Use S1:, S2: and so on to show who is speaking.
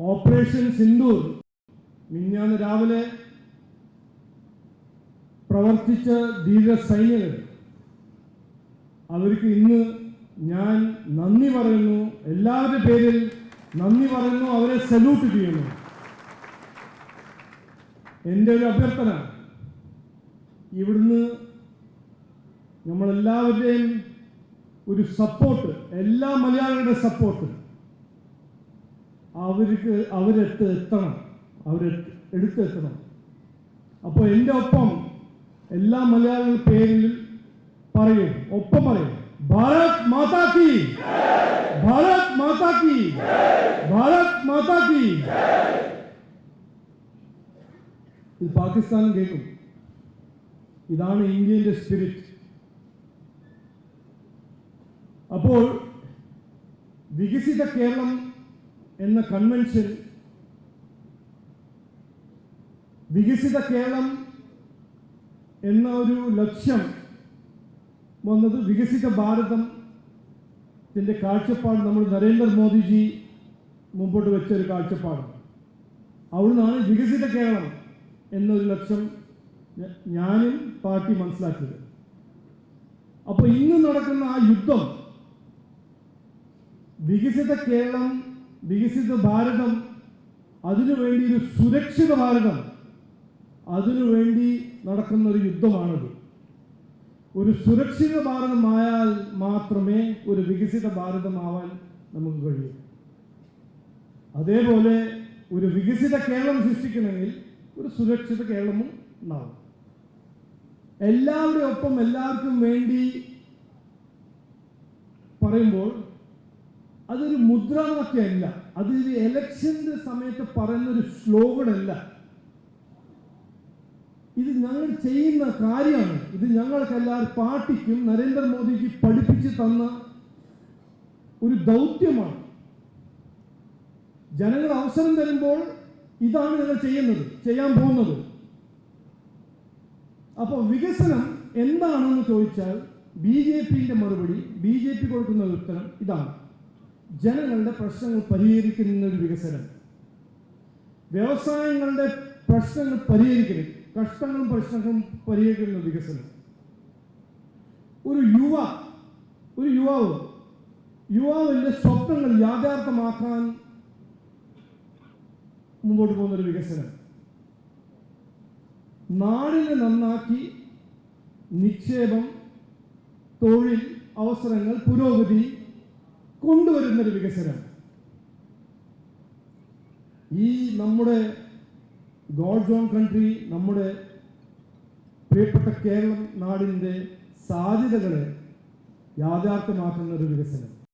S1: Operation Sindoor മിഞ്ഞാന്ന് രാവിലെ പ്രവർത്തിച്ച ധീര സൈനികർ അവർക്ക് ഇന്ന് ഞാൻ നന്ദി പറയുന്നു. എല്ലാവരുടെ പേരിൽ നന്ദി പറയുന്നു. അവരെ സല്യൂട്ട് ചെയ്യുന്നു. എന്റെ ഒരു അഭ്യർത്ഥന. ഇവിടുന്ന് നമ്മളെല്ലാവരുടെയും ഒരു സപ്പോർട്ട് എല്ലാ മലയാളികളുടെ സപ്പോർട്ട് അവർക്ക് അവരെത്ത് എത്തണം. അവരെ എടുത്തെത്തണം. അപ്പോൾ എന്റെ ഒപ്പം എല്ലാ മലയാളികൾ പേരിൽ പറയും ഒപ്പം പറയും ഭാരത് മാതാ കി ഭാരത് മാതാ കി ഭാരത് മാതാ കി ഇത് പാകിസ്ഥാൻ കേൾക്കും. ഇതാണ് ഇന്ത്യന്റെ സ്പിരിറ്റ്. അപ്പോൾ വികസിത കേരളം എന്ന കൺവെൻഷൻ വികസിത കേരളം എന്ന ഒരു ലക്ഷ്യം വന്നത് വികസിത ഭാരതത്തിന്റെ കാഴ്ചപ്പാട് നമ്മൾ നരേന്ദ്രമോദിജി മുമ്പോട്ട് വെച്ച ഒരു കാഴ്ചപ്പാട്. അവിടുന്നാണ് വികസിത കേരളം എന്നൊരു ലക്ഷ്യം ഞാനും പാർട്ടി മനസ്സിലാക്കിയത്. അപ്പോൾ ഇന്ന് നടക്കുന്ന ആ യുദ്ധം വികസിത കേരളം വികസിത ഭാരതം അതിനുവേണ്ടി ഒരു സുരക്ഷിത ഭാരതം അതിനുവേണ്ടി നടക്കുന്ന ഒരു യുദ്ധമാണത്. ഒരു സുരക്ഷിത ഭാരതമായാൽ മാത്രമേ ഒരു വികസിത ഭാരതമാവാൻ നമുക്ക് കഴിയൂ. അതേപോലെ ഒരു വികസിത കേരളം സൃഷ്ടിക്കണമെങ്കിൽ ഒരു സുരക്ഷിത കേരളവും ഉണ്ടാവും എല്ലാവരുടെ ഒപ്പം എല്ലാവർക്കും വേണ്ടി പറയുമ്പോൾ അതൊരു മുദ്രാവാക്യമല്ല അതൊരു എലക്ഷന്റെ സമയത്ത് പറയുന്ന ഒരു സ്ലോഗനല്ല ഇത് ഞങ്ങൾ ചെയ്യുന്ന കാര്യമാണ്. ഇത് ഞങ്ങൾക്ക് എല്ലാവരും പാർട്ടിക്കും നരേന്ദ്രമോദിക്ക് പഠിപ്പിച്ച് തന്ന ഒരു ദൗത്യമാണ്. ജനങ്ങൾ അവസരം തരുമ്പോൾ ഇതാണ് ഞങ്ങൾ ചെയ്യുന്നത് ചെയ്യാൻ പോകുന്നത്. അപ്പോൾ വികസനം എന്താണെന്ന് ചോദിച്ചാൽ ബി ജെ പിന്റെ മറുപടി ബി ജെ പി കൊടുക്കുന്ന ഉത്തരം ഇതാണ്. ജനങ്ങളുടെ പ്രശ്നങ്ങൾ പരിഹരിക്കുന്ന ഒരു വികസനം. വ്യവസായങ്ങളുടെ പ്രശ്നങ്ങൾ പരിഹരിക്കൽ കഷ്ടങ്ങളും പ്രശ്നങ്ങളും പരിഹരിക്കുന്ന വികസനം. ഒരു യുവ ഒരു യുവാവ് യുവാവിന്റെ സ്വപ്നങ്ങൾ യാഥാർത്ഥ്യമാക്കാൻ മുമ്പോട്ട് പോകുന്ന ഒരു വികസനം. നാടിനെ നന്നാക്കി നിക്ഷേപം തൊഴിൽ അവസരങ്ങൾ പുരോഗതി കൊണ്ടുവരുന്ന ഒരു വികസനം. ഈ നമ്മുടെ ഗോൾഡ് സോൺ കൺട്രി നമ്മുടെ പ്രിയപ്പെട്ട കേരളം നാടിന്റെ സാധ്യതകളെ യാഥാർത്ഥ്യമാക്കുന്ന ഒരു വികസനം.